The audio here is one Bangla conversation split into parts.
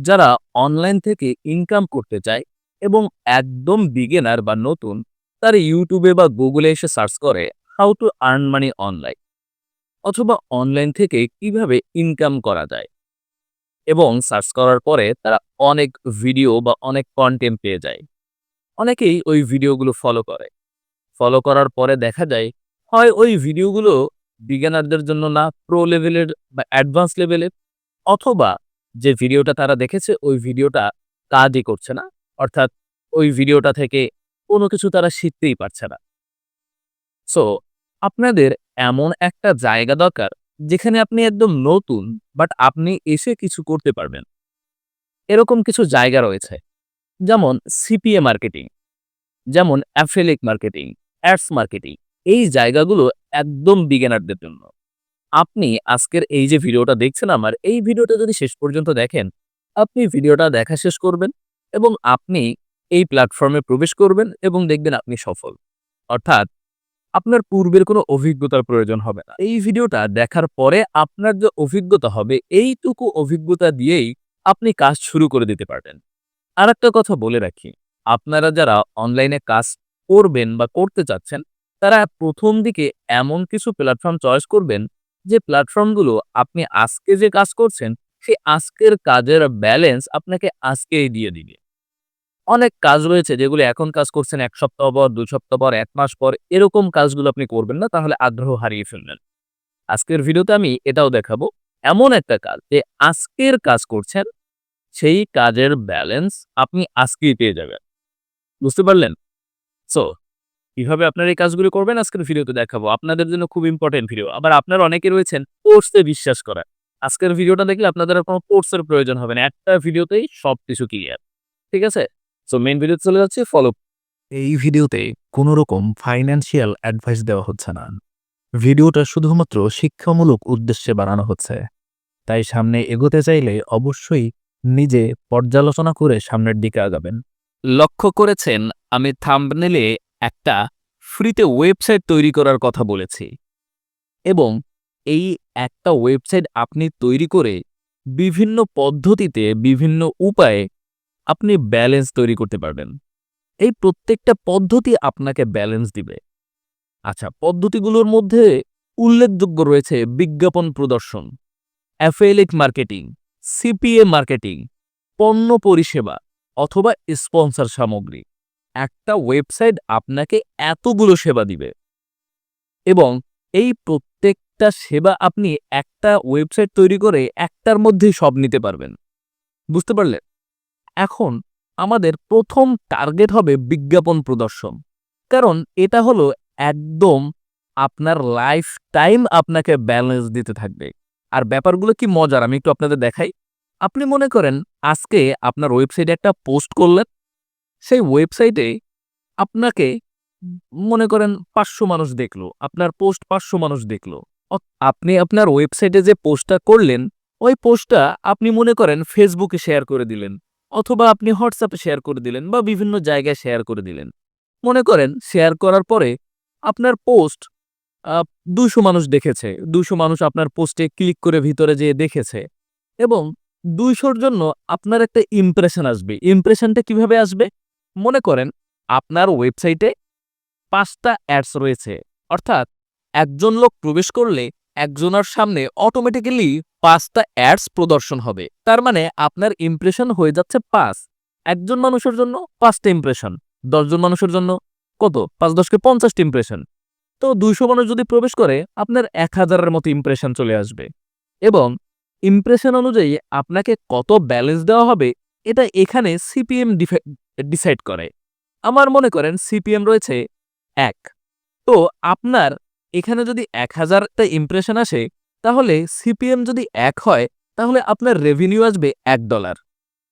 যারা অনলাইন থেকে ইনকাম করতে চায় এবং একদম বিগিনার বা নতুন, তারা ইউটিউবে বা গুগলে এসে সার্চ করে how to earn money online অথবা অনলাইন থেকে কীভাবে ইনকাম করা যায় এবং সার্চ করার পরে তারা অনেক ভিডিও বা অনেক কন্টেন্ট পেয়ে যায়। অনেকেই ওই ভিডিওগুলো ফলো করে। ফলো করার পরে দেখা যায়, হয় ওই ভিডিওগুলো বিজ্ঞানারদের জন্য না প্রো লেভেলের বা অ্যাডভান্স লেভেলের অথবা যে ভিডিওটা তারা দেখেছে, ওই ভিডিওটা কাজই করছে না। অর্থাৎ ওই ভিডিওটা থেকে কোনো কিছু তারা শিখতেই পারছে না। সো আপনাদের এমন একটা জায়গা দরকার, যেখানে আপনি একদম নতুন বাট আপনি এসে কিছু করতে পারবেন। এরকম কিছু জায়গা রয়েছে, যেমন সিপিএ মার্কেটিং যেমন অ্যাফেলিক মার্কেটিং অ্যাডস মার্কেটিং এই জায়গাগুলো একদম বিগিনারদের জন্য। আপনি আজকের এই যে ভিডিওটা দেখছেন আমার, এই ভিডিওটা যদি শেষ পর্যন্ত দেখেন, আপনি ভিডিওটা দেখা শেষ করবেন এবং আপনি এই প্ল্যাটফর্মে প্রবেশ করবেন এবং দেখবেন আপনি সফল। অর্থাৎ আপনার পূর্বের কোনো অভিজ্ঞতার প্রয়োজন হবে না। এই ভিডিওটা দেখার পরে আপনার যে অভিজ্ঞতা হবে, এইটুকু অভিজ্ঞতা দিয়েই আপনি কাজ শুরু করে দিতে পারবেন। আর একটা কথা বলে রাখি, আপনারা যারা অনলাইনে কাজ করবেন বা করতে চাচ্ছেন, তারা প্রথম দিকে এমন কিছু প্ল্যাটফর্ম চয়েস করবেন যে প্ল্যাটফর্মগুলো আপনি আজকে যে কাজ করছেন, সেই আজকের কাজের ব্যালেন্স আপনাকে আজকেই দিয়ে দিবে। অনেক কাজ রয়েছে যেগুলো এখন কাজ করছেন এক সপ্তাহ পর, দুই সপ্তাহ পর, এক মাস পর, এরকম কাজগুলো আপনি করবেন না, তাহলে আগ্রহ হারিয়ে ফেলবেন। আজকের ভিডিওতে আমি এটাও দেখাবো। এমন একটা কাজ যে আজকের কাজ করছেন, সেই কাজের ব্যালেন্স আপনি আজকেই পেয়ে যাবেন। বুঝতে পারলেন? সো কীভাবে আপনার এই কাজগুলো করবেন আজকের ভিডিওতে দেখাবো। আপনাদের জন্য খুব ইম্পর্টেন্ট ভিডিও আবার আপনার অনেকে রয়েছেন কোর্সে বিশ্বাস করেন আজকের ভিডিওটা দেখলে আপনাদের কোনো কোর্সের প্রয়োজন হবে না। একটা ভিডিওতেই সব কিছু ক্লিয়ার ঠিক আছে? সো মেইন ভিডিও চলে যাচ্ছে। ফলো এই ভিডিওতে কোনো রকম ফাইন্যান্সিয়াল অ্যাডভাইস দেওয়া হচ্ছে না। ভিডিওটা শুধুমাত্র শিক্ষামূলক উদ্দেশ্যে বানানো হচ্ছে। তাই সামনে এগোতে চাইলে অবশ্যই নিজে পর্যালোচনা করে সামনের দিকে আগাবেন। লক্ষ্য করেছেন, আমি থাম্বনেলে একটা ফ্রিতে ওয়েবসাইট তৈরি করার কথা বলেছি। এবং এই একটা ওয়েবসাইট আপনি তৈরি করে বিভিন্ন পদ্ধতিতে, বিভিন্ন উপায়ে আপনি ব্যালেন্স তৈরি করতে পারবেন। এই প্রত্যেকটা পদ্ধতি আপনাকে ব্যালেন্স দিবে। আচ্ছা পদ্ধতিগুলোর মধ্যে উল্লেখযোগ্য রয়েছে বিজ্ঞাপন প্রদর্শন অ্যাফেলিক মার্কেটিং, সিপিএ মার্কেটিং, পণ্য পরিষেবা অথবা স্পন্সর সামগ্রী। একটা ওয়েবসাইট আপনাকে এতগুলো সেবা দিবে। এবং এই প্রত্যেকটা সেবা আপনি একটা ওয়েবসাইট তৈরি করে একটার মধ্যেই সব নিতে পারবেন। বুঝতে পারলেন? এখন আমাদের প্রথম টার্গেট হবে বিজ্ঞাপন প্রদর্শন। কারণ এটা হলো একদম আপনার লাইফ টাইম আপনাকে ব্যালেন্স দিতে থাকবে। আর ব্যাপারগুলো কি মজার? আমি একটু আপনাদের দেখাই। আপনি মনে করেন আজকে আপনার ওয়েবসাইটে একটা পোস্ট করলেন সেই ওয়েবসাইটে আপনাকে মনে করেন পাঁচশো মানুষ দেখল, আপনার পোস্ট পাঁচশো মানুষ দেখল। আপনি আপনার ওয়েবসাইটে যে পোস্টটা করলেন, ওই পোস্টটা আপনি মনে করেন ফেসবুকে শেয়ার করে দিলেন, অথবা আপনি হোয়াটসঅ্যাপে শেয়ার করে দিলেন বা বিভিন্ন জায়গায় শেয়ার করে দিলেন। মনে করেন শেয়ার করার পরে আপনার পোস্ট দুশো মানুষ দেখেছে দুশো মানুষ আপনার পোস্টে ক্লিক করে ভিতরে যেয়ে দেখেছে এবং দুইশোর জন্য আপনার একটা ইমপ্রেশন আসবে। ইমপ্রেশনটা কীভাবে আসবে? মনে করেন আপনার ওয়েবসাইটে পাঁচটা অ্যাডস রয়েছে। অর্থাৎ একজন লোক প্রবেশ করলে একজনের সামনে অটোমেটিক্যালি পাঁচটা অ্যাডস প্রদর্শন হবে। তার মানে আপনার ইমপ্রেশন হয়ে যাচ্ছে পাঁচ। একজন মানুষের জন্য পাঁচটা ইমপ্রেশন দশজন মানুষের জন্য কত? পাঁচ দশকে পঞ্চাশটা ইমপ্রেশন তো দুইশো মানুষ যদি প্রবেশ করে, আপনার এক হাজারের মতো ইমপ্রেশন চলে আসবে। এবং ইমপ্রেশন অনুযায়ী আপনাকে কত ব্যালেন্স দেওয়া হবে, এটা এখানে সিপিএম ডিসাইড করে। আমার মনে করেন সিপিএম রয়েছে এক। তো আপনার এখানে যদি এক হাজারটা ইমপ্রেশন আসে, তাহলে সিপিএম যদি এক হয়, তাহলে আপনার রেভিনিউ আসবে এক ডলার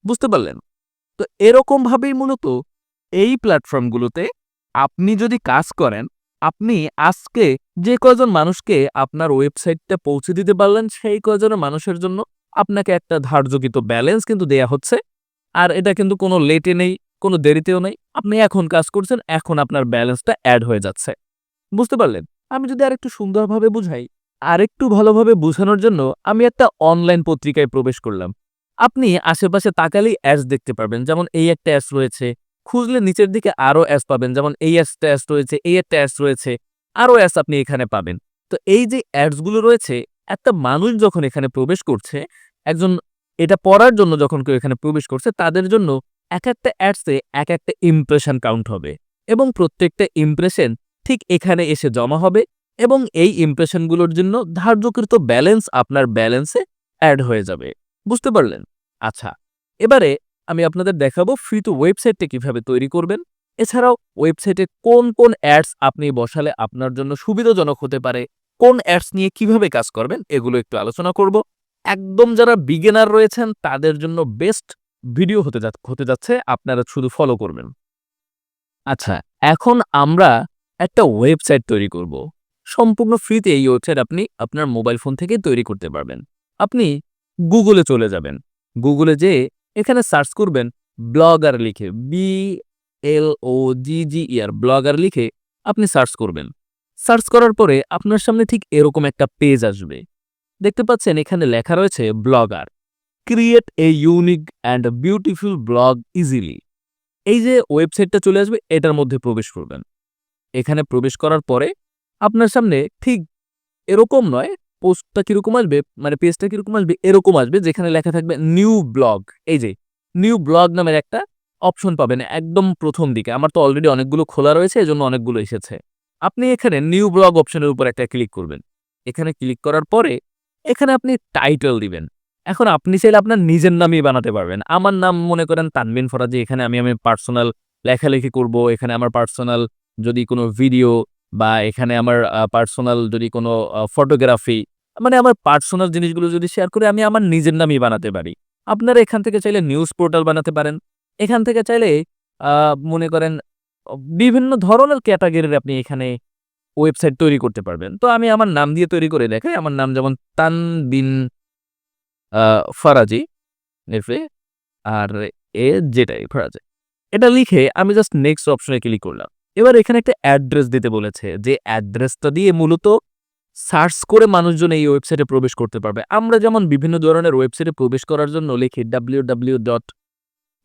বুঝতে পারলেন? তো এরকমভাবেই মূলত এই প্ল্যাটফর্মগুলোতে আপনি যদি কাজ করেন, আপনি আজকে যে কয়জন মানুষকে আপনার ওয়েবসাইটটা পৌঁছে দিতে পারলেন, সেই কয়জন মানুষের জন্য আপনাকে একটা ধার্যকৃত ব্যালেন্স কিন্তু দেয়া হচ্ছে। আর এটা কিন্তু কোনো লেটে নেই কোনো দেরিতেও নেই। আপনি এখন কাজ করছেন, এখন আপনার ব্যালেন্সটা অ্যাড হয়ে যাচ্ছে। বুঝতে পারলেন? আমি যদি আরেকটু সুন্দরভাবে বুঝাই, আরেকটু ভালোভাবে বোঝানোর জন্য আমি একটা অনলাইন পত্রিকায় প্রবেশ করলাম। আপনি আশেপাশে তাকালেই অ্যাডস দেখতে পারবেন। যেমন এই একটা অ্যাস রয়েছে। খুঁজলে নিচের দিকে আরও অ্যাস পাবেন। যেমন এই অ্যাসটা অ্যাস রয়েছে, এই একটা অ্যাস রয়েছে, আরও অ্যাস আপনি এখানে পাবেন। তো এই যে অ্যাডসগুলো রয়েছে, একটা মানুষ যখন এখানে প্রবেশ করছে, একজন এটা পড়ার জন্য যখন কেউ এখানে প্রবেশ করছে, তাদের জন্য এক একটা অ্যাডসে এক একটা ইমপ্রেশন কাউন্ট হবে এবং প্রত্যেকটা ইমপ্রেশন ঠিক এখানে এসে জমা হবে এবং এই ইমপ্রেশনগুলোর জন্য ধার্যকৃত ব্যালেন্স আপনার ব্যালেন্সে অ্যাড হয়ে যাবে। বুঝতে পারলেন? আচ্ছা এবারে আমি আপনাদের দেখাবো ফ্রি টু ওয়েবসাইটটা কীভাবে তৈরি করবেন। এছাড়াও ওয়েবসাইটে কোন কোন অ্যাডস আপনি বসালে আপনার জন্য সুবিধাজনক হতে পারে, কোন অ্যাডস নিয়ে কীভাবে কাজ করবেন, এগুলো একটু আলোচনা করব। একদম যারা বিগিনার রয়েছেন, তাদের জন্য বেস্ট ভিডিও হতে যা, হতে যাচ্ছে, আপনারা শুধু ফলো করবেন। আচ্ছা এখন আমরা একটা ওয়েবসাইট তৈরি করব। সম্পূর্ণ ফ্রিতে এই ওয়েবসাইট আপনি আপনার মোবাইল ফোন থেকে তৈরি করতে পারবেন। আপনি গুগলে চলে যাবেন। গুগলে যে এখানে সার্চ করবেন ব্লগার লিখে বি এল ও জি জি ইয়ার ব্লগার লিখে আপনি সার্চ করবেন। সার্চ করার পরে আপনার সামনে ঠিক এরকম একটা পেজ আসবে। দেখতে পাচ্ছেন এখানে লেখা রয়েছে blogger create a unique and beautiful blog easily এই যে ওয়েবসাইটটা চলে আসবে, এটার মধ্যে প্রবেশ করবেন। এখানে প্রবেশ করার পরে আপনার সামনে ঠিক এরকম নয়, পোস্টটা কীরকম আসবে মানে পেজটা কীরকম আসবে, এরকম আসবে, যেখানে লেখা থাকবে নিউ ব্লগ এই যে নিউ ব্লগ নামের একটা অপশন পাবেন একদম প্রথম দিকে। আমার তো অলরেডি অনেকগুলো খোলা রয়েছে, এজন্য অনেকগুলো এসেছে। আপনি এখানে নিউ ব্লগ অপশনের উপর একটা ক্লিক করবেন। এখানে ক্লিক করার পরে এখানে আপনি টাইটেল দিবেন। এখন আপনি চাইলে আপনার নিজের নামই বানাতে পারবেন। আমার নাম মনে করেন তানবিন ফরাজি, এখানে আমি আমি পার্সোনাল লেখালেখি করব, এখানে আমার পার্সোনাল যদি কোনো ভিডিও বা এখানে আমার পার্সোনাল যদি কোনো ফটোগ্রাফি মানে আমার পার্সোনাল জিনিসগুলো যদি শেয়ার করে আমি আমার নিজের নামই বানাতে পারি। আপনারা এখান থেকে চাইলে নিউজ পোর্টাল বানাতে পারেন। এখান থেকে চাইলে মনে করেন বিভিন্ন ধরনের ক্যাটাগরির আপনি এখানে ওয়েবসাইট তৈরি করতে পারবেন। তো আমি আমার নাম দিয়ে তৈরি করে দেখাই। আমার নাম যেমন তানবিন ফারাজি এফে আর এ যেটাই ফারাজি। এটা লিখে আমি জাস্ট নেক্সট অপশনে ক্লিক করলাম। এবার এখানে একটা অ্যাড্রেস দিতে বলেছে, যে অ্যাড্রেসটা দিয়ে মূলত সার্চ করে মানুষজন এই ওয়েবসাইটে প্রবেশ করতে পারবে। আমরা যেমন বিভিন্ন ধরনের ওয়েবসাইটে প্রবেশ করার জন্য লিখি ডাব্লিউ ডাব্লিউ ডট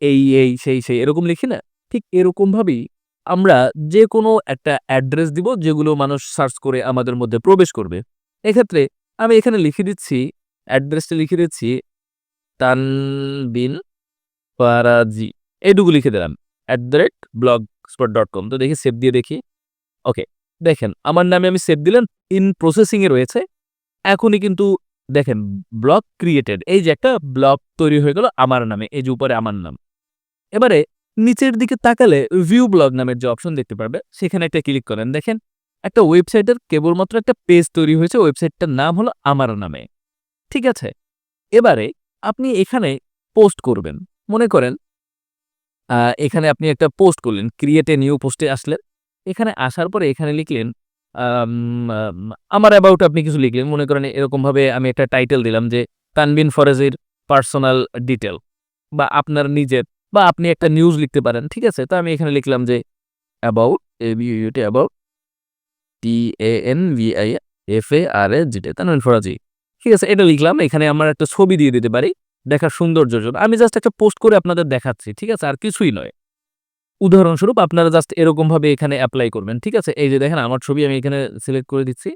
এই এই সেই সেই এরকম লিখি না? ঠিক এরকমভাবেই আমরা যে কোনো একটা অ্যাড্রেস দিব যেগুলো মানুষ সার্চ করে আমাদের মধ্যে প্রবেশ করবে। এক্ষেত্রে আমি এখানে লিখে দিচ্ছি অ্যাড্রেসটা লিখে দিচ্ছি তানবিন ফারাজি। এইটুকু লিখে দিলাম at the rate blog spot dot com তো দেখি সেভ দিয়ে দেখি। ওকে দেখেন, আমার নামে আমি সেভ দিলেন ইন প্রসেসিংয়ে রয়েছে। এখনই কিন্তু দেখেন ব্লগ ক্রিয়েটেড এই যে একটা ব্লগ তৈরি হয়ে গেল আমার নামে, এই যে উপরে আমার নাম। এবারে, নিচের দিকে তাকালে ভিউ ব্লগ নামের যে অপশন দেখতে পারবে, সেখানে একটা ক্লিক করেন। দেখেন, একটা ওয়েবসাইটের কেবলমাত্র একটা পেজ তৈরি হয়েছে ওয়েবসাইটটার নাম হলো আমার নামে। ঠিক আছে। এবারে আপনি এখানে পোস্ট করবেন। মনে করেন এখানে আপনি একটা পোস্ট করলেন ক্রিয়েট নিউ পোস্টে আসলেন। এখানে আসার পরে এখানে লিখলেন আম, আম, আমার অ্যাবাউট আপনি কিছু লিখলেন। মনে করেন এরকমভাবে আমি একটা টাইটেল দিলাম যে তানবিন ফরেজির পার্সোনাল ডিটেল বা আপনার নিজের বা আপনি একটা নিউজ লিখতে পারেন ঠিক আছে? তো আমি এখানে লিখলাম যে about A B U T about T A N V I F A R A জিটে Tanbin Farazi ঠিক আছে, এটা লিখলাম। এখানে আমার একটা ছবি দিয়ে দিতে পারি, দেখার সৌন্দর্যের জন্য। আমি জাস্ট একটা পোস্ট করে আপনাদের দেখাচ্ছি, ঠিক আছে? আর কিছুই নয়। উদাহরণস্বরূপ আপনারা জাস্ট এরকমভাবে এখানে অ্যাপ্লাই করবেন, ঠিক আছে? এই যে দেখেন, আমার ছবি আমি এখানে সিলেক্ট করে দিচ্ছি।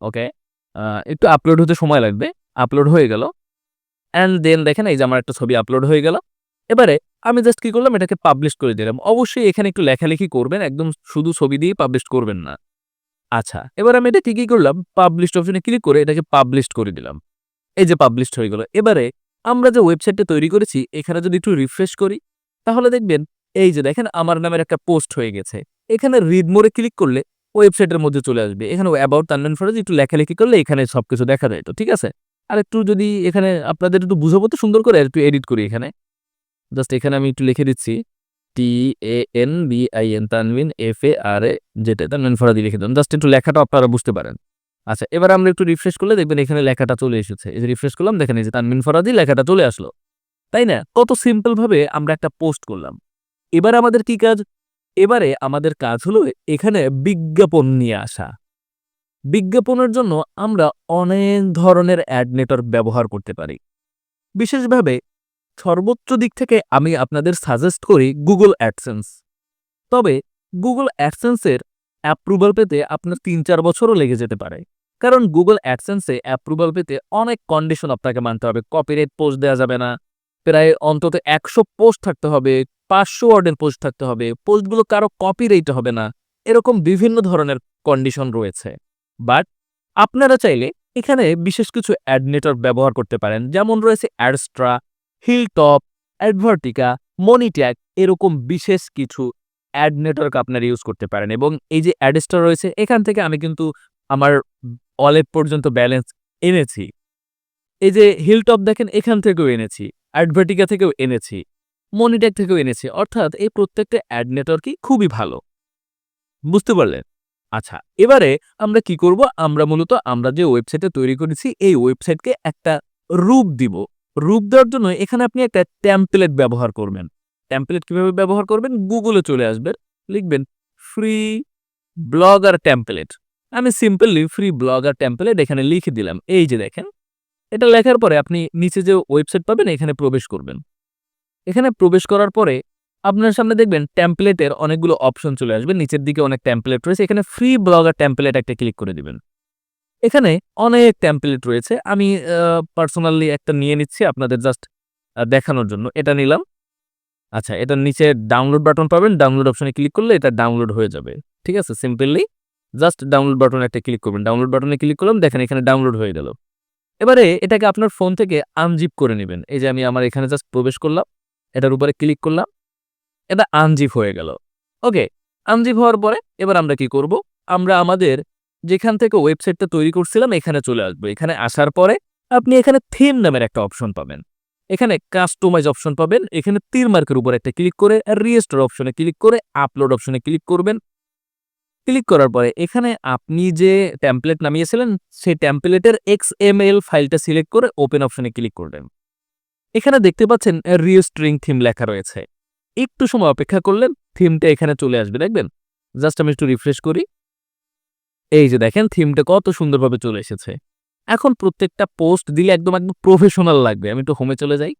ওকে একটু আপলোড হতে সময় লাগবে। আপলোড হয়ে গেল। অ্যান্ড দেন দেখেন, এই যে আমার একটা ছবি আপলোড হয়ে গেল। এবারে আমি জাস্ট কি করলাম? এটাকে পাবলিশ করে দিলাম। অবশ্যই এখানে একটু লেখালেখি করবেন, একদম শুধু ছবি দিয়ে পাবলিশ করবেন না। আচ্ছা এবার আমি এটা কি করলাম পাবলিশ অপশনে ক্লিক করে এটাকে পাবলিশড করে দিলাম। এই যে পাবলিশড হয়ে গেল, এবারে আমরা যে ওয়েবসাইটটা তৈরি করেছি, এখানে যদি একটু রিফ্রেশ করি, তাহলে দেখবেন, এই যে দেখেন, আমার নামের একটা পোস্ট হয়ে গেছে। এখানে রিড মোড়ে ক্লিক করলে ওয়েবসাইটের মধ্যে চলে আসবে। এখানে অ্যাবাউট তানলেন ফরাজ একটু লেখালেখি করলে এখানে সবকিছু দেখা যায় তো, ঠিক আছে? আর একটু যদি এখানে আপনাদের একটু বুঝাবো তো সুন্দর করে একটু এডিট করি এখানে। জাস্ট এখানে আমি একটু লিখে দিচ্ছি। T A N B I N Tanbin F A R A যেটা তানবিন ফরাদি লিখে দেন। জাস্ট একটু লেখাটা আপনারা বুঝতে পারেন। আচ্ছা এবার আমরা একটু রিফ্রেশ করলে দেখবেন এখানে লেখাটা চলে এসেছে। এই যে রিফ্রেশ করলাম, দেখেন এই যে তানবিন ফরাদি লেখাটা চলে আসলো। তাই না? কত সিম্পল ভাবে আমরা একটা পোস্ট করলাম। এবার আমাদের কি কাজ? এবারে আমাদের কাজ হলো এখানে বিজ্ঞাপন নিয়ে আসা। বিজ্ঞাপনের জন্য আমরা অনেক ধরনের অ্যাড নেটওয়ার্ক ব্যবহার করতে পারি। বিশেষভাবে সর্বোচ্চ দিক থেকে আমি আপনাদের সাজেস্ট করি গুগল অ্যাডসেন্স তবে গুগল অ্যাডসেন্সের অ্যাপ্রুভাল পেতে আপনার তিন চার বছরও লেগে যেতে পারে। কারণ গুগল অ্যাডসেন্সে অ্যাপ্রুভাল পেতে অনেক কন্ডিশন আপনাকে মানতে হবে। কপিরাইট পোস্ট দেওয়া যাবে না। প্রায় অন্তত একশো পোস্ট থাকতে হবে, পাঁচশো ওয়ার্ডের পোস্ট থাকতে হবে পোস্টগুলো কারও কপিরাইট হবে না। এরকম বিভিন্ন ধরনের কন্ডিশন রয়েছে। বাট আপনারা চাইলে এখানে বিশেষ কিছু অ্যাড নেটওয়ার্ক ব্যবহার করতে পারেন। যেমন রয়েছে অ্যাডস্ট্রা হিলটপ অ্যাডভার্টিকা মনিট্যাগ এরকম বিশেষ কিছু অ্যাড নেটওয়ার্ক আপনারা ইউজ করতে পারেন। এবং এই যে অ্যাডস্টার রয়েছে, এখান থেকে আমি কিন্তু আমার ওয়ালেট পর্যন্ত ব্যালেন্স এনেছি। এই যে হিলটপ দেখেন, এখান থেকেও এনেছি অ্যাডভার্টিকা থেকেও এনেছি মনিট্যাগ থেকেও এনেছি। অর্থাৎ এই প্রত্যেকটা অ্যাড নেটওয়ার্কই খুবই ভালো। বুঝতে পারলেন? আচ্ছা এবারে আমরা কি করব? আমরা মূলত আমরা যে ওয়েবসাইটটা তৈরি করেছি, এই ওয়েবসাইটকে একটা রূপ দিব। রূপ দেওয়ার জন্য এখানে আপনি একটা ট্যাম্পলেট ব্যবহার করবেন। ট্যাম্পলেট কীভাবে ব্যবহার করবেন? গুগলে চলে আসবেন লিখবেন ফ্রি ব্লগার ট্যাম্পলেট আমি সিম্পলি ফ্রি ব্লগার ট্যাম্পলেট এখানে লিখে দিলাম। এই যে দেখেন, এটা লেখার পরে আপনি নিচে যে ওয়েবসাইট পাবেন, এখানে প্রবেশ করবেন। এখানে প্রবেশ করার পরে আপনার সামনে দেখবেন ট্যাম্পলেটের অনেকগুলো অপশন চলে আসবে। নিচের দিকে অনেক ট্যাম্পলেট রয়েছে। এখানে ফ্রি ব্লগার ট্যাম্পলেট একটা ক্লিক করে দিবেন। এখানে অনেক ট্যাম্পলেট রয়েছে। আমি পার্সোনালি একটা নিয়ে নিচ্ছি আপনাদের জাস্ট দেখানোর জন্য। এটা নিলাম। আচ্ছা এটার নিচে ডাউনলোড বাটন পাবেন। ডাউনলোড অপশনে ক্লিক করলে এটা ডাউনলোড হয়ে যাবে। ঠিক আছে? সিম্পলি জাস্ট ডাউনলোড বাটন একটা ক্লিক করবেন। ডাউনলোড বাটনে ক্লিক করলাম, দেখেন এখানে ডাউনলোড হয়ে গেল। এবারে এটাকে আপনার ফোন থেকে আনজিপ করে নেবেন। এই যে আমি আমার এখানে জাস্ট প্রবেশ করলাম, এটার উপরে ক্লিক করলাম, এটা আনজিপ হয়ে গেল। ওকে আনজিপ হওয়ার পরে এবার আমরা কি করব? আমরা আমাদের যেখান থেকে ওয়েবসাইটটা তৈরি করছিলাম, এখানে চলে আসব। এখানে আসার পরে আপনি এখানে থিম নামের একটা অপশন পাবেন। এখানে কাস্টমাইজ অপশন পাবেন। এখানে তীর মার্কের উপর একটা ক্লিক করে রিয়েস্টোর অপশনে ক্লিক করে আপলোড অপশনে ক্লিক করবেন। ক্লিক করার পরে এখানে আপনি যে ট্যাম্পলেট নামিয়েছিলেন, সেই ট্যাম্পলেটের এক্স এম এল ফাইলটা সিলেক্ট করে ওপেন অপশনে ক্লিক করবেন এখানে দেখতে পাচ্ছেন রিস্ট্রিং থিম লেখা রয়েছে। একটু সময় অপেক্ষা করলেন থিমটা এখানে চলে আসবে। দেখবেন? জাস্ট আমি একটু রিফ্রেশ করি। এই যে দেখেন থিমটা কত সুন্দরভাবে চলে এসেছে। এখন প্রত্যেকটা পোস্ট দিলে একদম একদম প্রফেশনাল লাগবে। আমি একটু হোমে চলে যাই।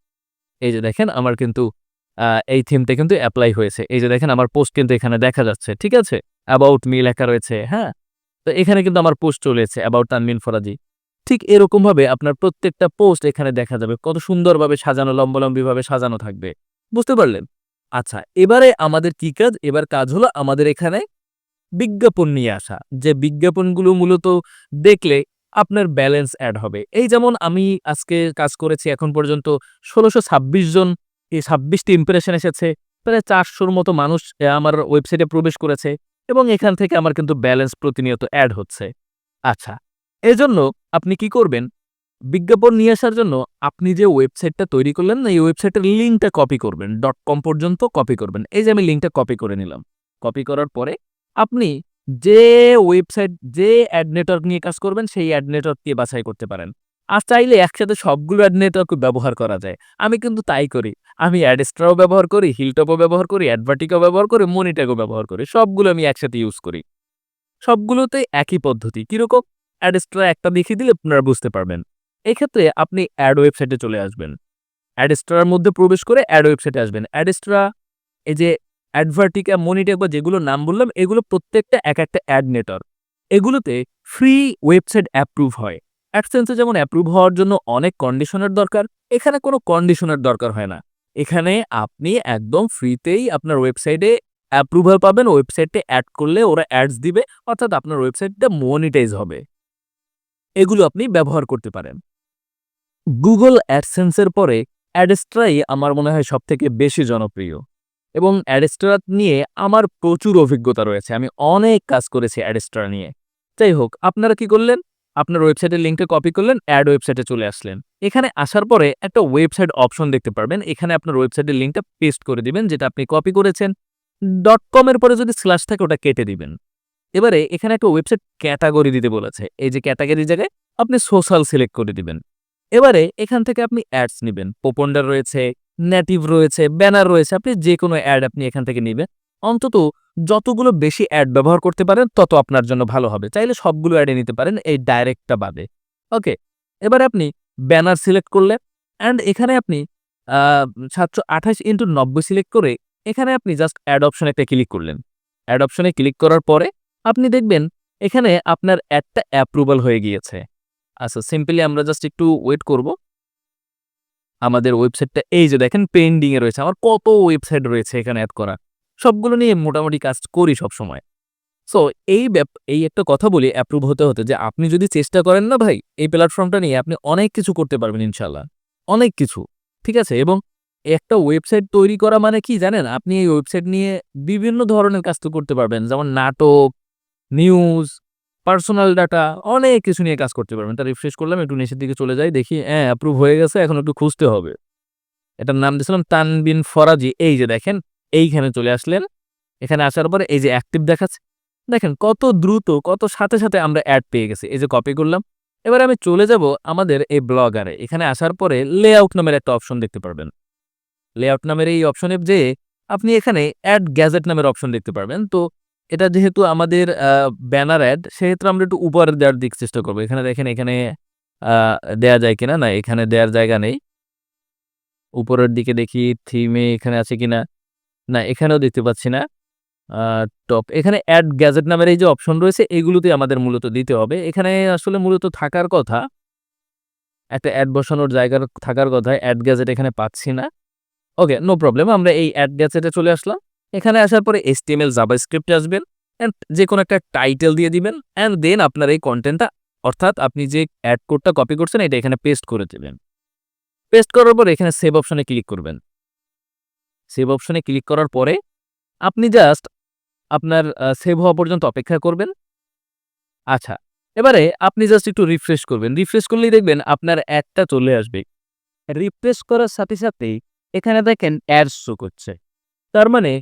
এই যে দেখেন, আমার কিন্তু এই থিমটা কিন্তু অ্যাপ্লাই হয়েছে। এই যে দেখেন, আমার পোস্ট কিন্তু এখানে দেখা যাচ্ছে, ঠিক আছে? অ্যাবাউট মি লেখা রয়েছে হ্যাঁ? তো এখানে কিন্তু আমার পোস্ট চলে এসেছে অ্যাবাউট তানমিন ফরাজি ঠিক এরকমভাবে আপনার প্রত্যেকটা পোস্ট এখানে দেখা যাবে, কত সুন্দরভাবে সাজানো, লম্বলম্বিভাবে সাজানো থাকবে। বুঝতে পারলেন? আচ্ছা এবারে আমাদের কি কাজ? এবার কাজ হলো আমাদের এখানে বিজ্ঞাপন নিয়ে আসা, যে বিজ্ঞাপনগুলো মূলত দেখলে আপনার ব্যালেন্স অ্যাড হবে। এই যেমন আমি আজকে কাজ করেছি, এখন পর্যন্ত ষোলোশো ছাব্বিশ জন, এই ছাব্বিশটি ইমপ্রেশন এসেছে, প্রায় চারশোর মতো মানুষ আমার ওয়েবসাইটে প্রবেশ করেছে এবং এখান থেকে আমার কিন্তু ব্যালেন্স প্রতিনিয়ত অ্যাড হচ্ছে। আচ্ছা এজন্য আপনি কি করবেন? বিজ্ঞাপন নিয়ে আসার জন্য আপনি যে ওয়েবসাইটটা তৈরি করলেন না, এই ওয়েবসাইটের লিঙ্কটা কপি করবেন ডট কম পর্যন্ত কপি করবেন। এই যে আমি লিঙ্কটা কপি করে নিলাম। কপি করার পরে আপনি যে ওয়েবসাইট যে অ্যাড নেটওয়ার্ক নিয়ে কাজ করবেন, সেই অ্যাড নেটওয়ার্ক দিয়ে বাছাই করতে পারেন। আর চাইলে একসাথে সবগুলো অ্যাড নেটওয়ার্ক ব্যবহার করা যায়। আমি কিন্তু তাই করি। আমি অ্যাডস্ট্রাও ব্যবহার করি হিলটপও ব্যবহার করি অ্যাডভার্টিকও ব্যবহার করি মনিটাগও ব্যবহার করি। সবগুলো আমি একসাথে ইউজ করি। সবগুলোতে একই পদ্ধতি। কীরকম? অ্যাডস্ট্রা একটা দেখিয়ে দিলে আপনারা বুঝতে পারবেন। এক্ষেত্রে আপনি অ্যাড ওয়েবসাইটে চলে আসবেন। অ্যাডস্ট্রার মধ্যে প্রবেশ করে অ্যাড ওয়েবসাইটে আসবেন। অ্যাডস্ট্রা এই যে অ্যাডভার্টিকা, মনিটেক বা যেগুলো নাম বললাম, এগুলো প্রত্যেকটা এক একটা অ্যাড নেটওয়ার্ক এগুলোতে ফ্রি ওয়েবসাইট অ্যাপ্রুভ হয়। অ্যাডসেন্সে যেমন অ্যাপ্রুভ হওয়ার জন্য অনেক কন্ডিশনের দরকার, এখানে কোনো কন্ডিশনের দরকার হয় না। এখানে আপনি একদম ফ্রিতেই আপনার ওয়েবসাইটে অ্যাপ্রুভাল পাবেন ওয়েবসাইটে অ্যাড করলে ওরা অ্যাডস দিবে, অর্থাৎ আপনার ওয়েবসাইটটা মনিটাইজ হবে। এগুলো আপনি ব্যবহার করতে পারেন। গুগল অ্যাডসেন্সের পরে অ্যাডস্ট্রাই আমার মনে হয় সবথেকে বেশি জনপ্রিয়। এবং অ্যাডস্ট্রা নিয়ে আমার প্রচুর অভিজ্ঞতা রয়েছে। আমি অনেক কাজ করেছি অ্যাডস্ট্রা নিয়ে। যাই হোক, আপনারা কি করলেন? আপনার ওয়েবসাইটের লিঙ্কটা কপি করলেন, অ্যাড ওয়েবসাইটে চলে আসলেন। এখানে আসার পরে একটা ওয়েবসাইট অপশন দেখতে পারবেন। এখানে আপনার ওয়েবসাইটের লিঙ্কটা পেস্ট করে দিবেন, যেটা আপনি কপি করেছেন। ডট কমের পরে যদি স্ল্যাশ থাকে, ওটা কেটে দিবেন। এবারে এখানে একটা ওয়েবসাইট ক্যাটাগরি দিতে বলেছে। এই যে ক্যাটাগরি জায়গায় আপনি সোশ্যাল সিলেক্ট করে দিবেন। এবারে এখান থেকে আপনি অ্যাডস নেবেন। পোপন্ডার রয়েছে নেটিভ রয়েছে ব্যানার রয়েছে, আপনি যে কোনো অ্যাড আপনি এখান থেকে নেবেন। অন্তত যতগুলো বেশি অ্যাড ব্যবহার করতে পারেন, তত আপনার জন্য ভালো হবে। চাইলে সবগুলো অ্যাডে নিতে পারেন, এই ডাইরেক্টটা বাদে। ওকে এবারে আপনি ব্যানার সিলেক্ট করলে অ্যান্ড এখানে আপনি সাতশো আঠাশ ইন্টু নব্বই সিলেক্ট করে, এখানে আপনি জাস্ট অ্যাড অপশনে একটা ক্লিক করলেন। অ্যাড অপশনে ক্লিক করার পরে, আপনি দেখবেন এখানে আপনার অ্যাডটা অ্যাপ্রুভাল হয়ে গিয়েছে। আচ্ছা সিম্পলি আমরা জাস্ট একটু ওয়েট করব। আমাদের ওয়েবসাইটটা, এই যে দেখেন পেন্ডিংয়ে রয়েছে, আমার কত ওয়েবসাইট রয়েছে এখানে অ্যাড করা। সবগুলো নিয়ে মোটামুটি কাজ করি সব সময় সো এই এই একটা কথা বলি অ্যাপ্রুভ হতে হতে, যে আপনি যদি চেষ্টা করেন না ভাই, এই প্ল্যাটফর্মটা নিয়ে আপনি অনেক কিছু করতে পারবেন ইনশাল্লাহ অনেক কিছু, ঠিক আছে? এবং একটা ওয়েবসাইট তৈরি করা মানে কি জানেন? আপনি এই ওয়েবসাইট নিয়ে বিভিন্ন ধরনের কাজ তো করতে পারবেন, যেমন নাটক নিউজ পার্সোনাল ডাটা অনেক কিছু নিয়ে কাজ করতে পারবেন। তা রিফ্রেশ করলাম, একটু নিচের দিকে চলে যাই, দেখি হ্যাঁ অ্যাপ্রুভ হয়ে গেছে, এখন একটু খুঁজতে হবে। এটার নাম দিয়েছিলাম তানবিন ফরাজি। এই যে দেখেন, এইখানে চলে আসলেন। এখানে আসার পরে এই যে অ্যাক্টিভ দেখাচ্ছে, দেখেন কত দ্রুত, কত সাথে সাথে আমরা অ্যাড পেয়ে গেছি। এই যে কপি করলাম, এবার আমি চলে যাব আমাদের এই ব্লগারে এখানে আসার পরে লেআউট নামের একটা অপশন দেখতে পারবেন। লেআউট নামের এই অপশনে যে আপনি এখানে অ্যাড গ্যাজেট নামের অপশন দেখতে পারবেন। তো এটা যেহেতু আমাদের ব্যানার অ্যাড সেক্ষেত্রে আমরা একটু উপরে দেওয়ার দিক চেষ্টা করব। এখানে দেখেন, এখানে দেয়া যায় কিনা? না, এখানে দেওয়ার জায়গা নেই। উপরের দিকে দেখি থিমে এখানে আছে কিনা? না, এখানেও দেখতে পাচ্ছি না। টপ এখানে অ্যাড গ্যাজেট নামের এই যে অপশন রয়েছে এগুলোতে আমাদের মূলত দিতে হবে। এখানে আসলে মূলত থাকার কথা, একটা অ্যাড বসানোর জায়গার থাকার কথা অ্যাড গ্যাজেট এখানে পাচ্ছি না। ওকে নো প্রবলেম আমরা এই অ্যাড গ্যাজেটে চলে আসলাম। এখানে আসার পরে এসটিএমএল জাবা স্ক্রিপ্টে আসবেন অ্যান্ড যে কোনো একটা টাইটেল দিয়ে দিবেন অ্যান্ড দেন আপনার এই কন্টেন্টটা অর্থাৎ আপনি যে অ্যাড কোডটা কপি করছেন, এটা এখানে পেস্ট করে দেবেন। পেস্ট করার পর এখানে সেভ অপশনে ক্লিক করবেন। সেভ অপশনে ক্লিক করার পরে আপনি জাস্ট আপনার সেভ হওয়া পর্যন্ত অপেক্ষা করবেন। আচ্ছা এবারে আপনি জাস্ট একটু রিফ্রেশ করবেন। রিফ্রেশ করলেই দেখবেন আপনার অ্যাডটা চলে আসবে। রিফ্রেশ করার সাথে সাথেই এখানে দেখেন অ্যাডস শো করছে। তার মানে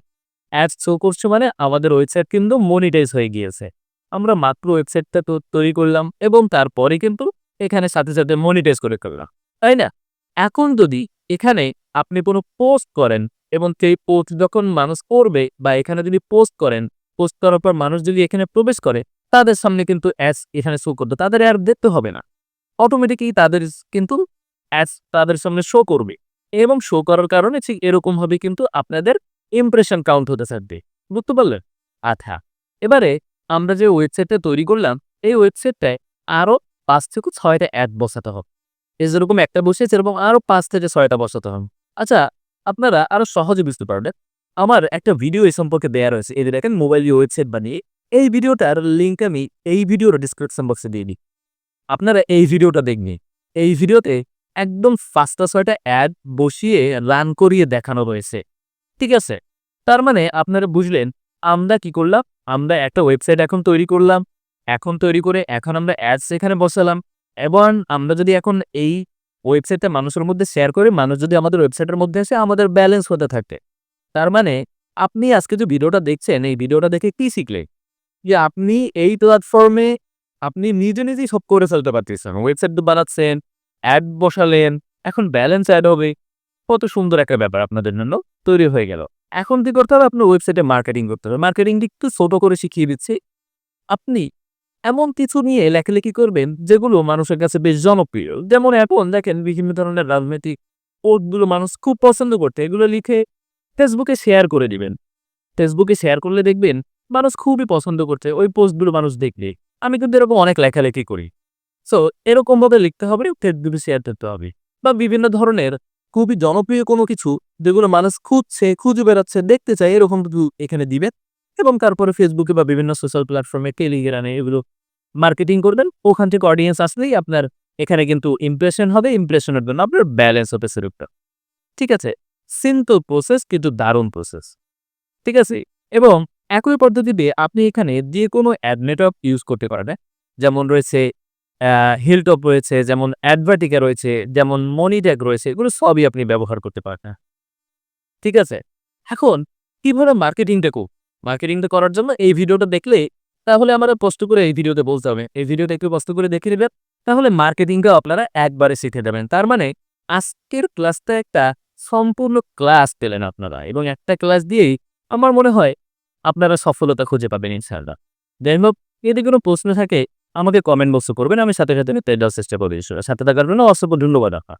অ্যাডস শো করছে মানে আমাদের ওয়েবসাইট কিন্তু মনিটাইজ হয়ে গিয়েছে। আমরা মাত্র ওয়েবসাইটটা তো তৈরি করলাম এবং তারপরে কিন্তু এখানে সাথে সাথে মনিটাইজ করে করলাম তাই না? এখন যদি এখানে আপনি কোনো পোস্ট করেন এবং সেই পোস্ট যখন মানুষ করবে বা এখানে যদি পোস্ট করেন পোস্ট করার পর মানুষ যদি এখানে প্রবেশ করে, তাদের সামনে কিন্তু অ্যাস এখানে শো করতে, তাদের আর দেখতে হবে না। অটোমেটিকই তাদের কিন্তু অ্যাস তাদের সামনে শো করবে এবং শো করার কারণে ঠিক এরকমভাবে কিন্তু আপনাদের ইমপ্রেশন কাউন্ট হতে থাকবে বুঝতে পারলেন? আচ্ছা এবারে আমরা যে ওয়েবসাইটটা তৈরি করলাম, এই ওয়েবসাইটটায় আরও পাঁচ থেকে ছয়টা অ্যাড বসাতে হবে। এই যেরকম একটা বসেছে এরকম আরও পাঁচ থেকে ছয়টা বসাতে হবে। আচ্ছা আপনারা আরও সহজে বুঝতে পারবেন আমার একটা ভিডিও এই সম্পর্কে দেওয়া রয়েছে যে দেখেন মোবাইল ওয়েবসাইট বানিয়ে, এই ভিডিওটার লিঙ্ক আমি এই ভিডিওর ডিসক্রিপশন বক্সে দিয়ে দিই। আপনারা এই ভিডিওটা দেখনি এই ভিডিওতে একদম পাঁচটা ছয়টা অ্যাড বসিয়ে রান করিয়ে দেখানো রয়েছে। ঠিক আছে। তার মানে আপনারা বুঝলেন, আমরা কি করলাম? আমরা একটা ওয়েবসাইট এখন তৈরি করলাম। এখন তৈরি করে এখন আমরা অ্যাডস এখানে বসালাম। এবং আমরা যদি এখন এই ওয়েবসাইটটা মানুষের মধ্যে শেয়ার করে, মানুষ যদি আমাদের ওয়েবসাইটের মধ্যে আসে, আমাদের ব্যালেন্স হতে থাকে তার মানে আপনি আজকে যে ভিডিওটা দেখছেন, এই ভিডিওটা দেখে কি শিখলে? যে আপনি এই প্ল্যাটফর্মে আপনি নিজে নিজেই সব করে ফেলতে পারতেছেন। ওয়েবসাইট বানাচ্ছেন অ্যাড বসালেন, এখন ব্যালেন্স অ্যাড হবে। কত সুন্দর একটা ব্যাপার আপনাদের জন্য তৈরি হয়ে গেল। এখন কি করতে হবে? আপনার ওয়েবসাইটে মার্কেটিং করতে হবে। মার্কেটিংটি একটু ছোট করে শিখিয়ে দিচ্ছি। আপনি এমন কিছু নিয়ে লেখালেখি করবেন যেগুলো মানুষের কাছে বেশ জনপ্রিয়। যেমন এখন দেখেন বিভিন্ন ধরনের রাজনৈতিক পোস্টগুলো মানুষ খুব পছন্দ করতে। এগুলো লিখে ফেসবুকে শেয়ার করে দিবেন। ফেসবুকে শেয়ার করলে দেখবেন মানুষ খুবই পছন্দ করছে ওই পোস্টগুলো মানুষ দেখলে। আমি কিন্তু এরকম অনেক লেখালেখি করি। সো এরকমভাবে লিখতে হবে ফেসবুকে শেয়ার করতে হবে। বা বিভিন্ন ধরনের খুবই জনপ্রিয় কোনো কিছু যেগুলো মানুষ খুঁজছে, খুঁজে বেড়াচ্ছে, দেখতে চায়, এরকম কিছু এখানে দিবেন এবং তারপরে ফেসবুকে বা বিভিন্ন সোশ্যাল প্ল্যাটফর্মে টেলিগ্রামে এগুলো মার্কেটিং করবেন। ওখান থেকে অডিয়েন্স আসলেই আপনার এখানে কিন্তু ইমপ্রেশন হবে ইমপ্রেশনের জন্য আপনার ব্যালেন্স হবে সেরকটা ঠিক আছে? সিম্পল প্রসেস কিন্তু দারুণ প্রসেস ঠিক আছে? এবং একই পদ্ধতিতে আপনি এখানে যে কোনো অ্যাড নেটওয়ার্ক ইউজ করতে পারেন? যেমন রয়েছে হিলটপ রয়েছে, যেমন অ্যাডভার্টিকা রয়েছে, যেমন মনিট্যাগ রয়েছে, এগুলো সবই আপনি ব্যবহার করতে পারেন। ঠিক আছে? এখন, কীভাবে মার্কেটিংটা করব? মার্কেটিংটা করার জন্য এই ভিডিওটা দেখলে তাহলে আমার কষ্ট করে এই ভিডিওতে বলতে হবে। এই ভিডিওটা একটু কষ্ট করে দেখে নেবেন। তাহলে মার্কেটিংটা আপনারা একবারে শিখে দেবেন তার মানে আজকের ক্লাসটা একটা সম্পূর্ণ ক্লাস পেলেন আপনারা এবং একটা ক্লাস দিয়েই আমার মনে হয় আপনারা সফলতা খুঁজে পাবেন ইনশাআল্লাহ। যাই হোক, যদি কোনো প্রশ্ন থাকে আমাকে কমেন্ট বক্সে করবেন, আমি সাথে সাথে আমি দেওয়ার চেষ্টা করব সাথে থাকার জন্য অসংখ্য ধন্যবাদ আপনার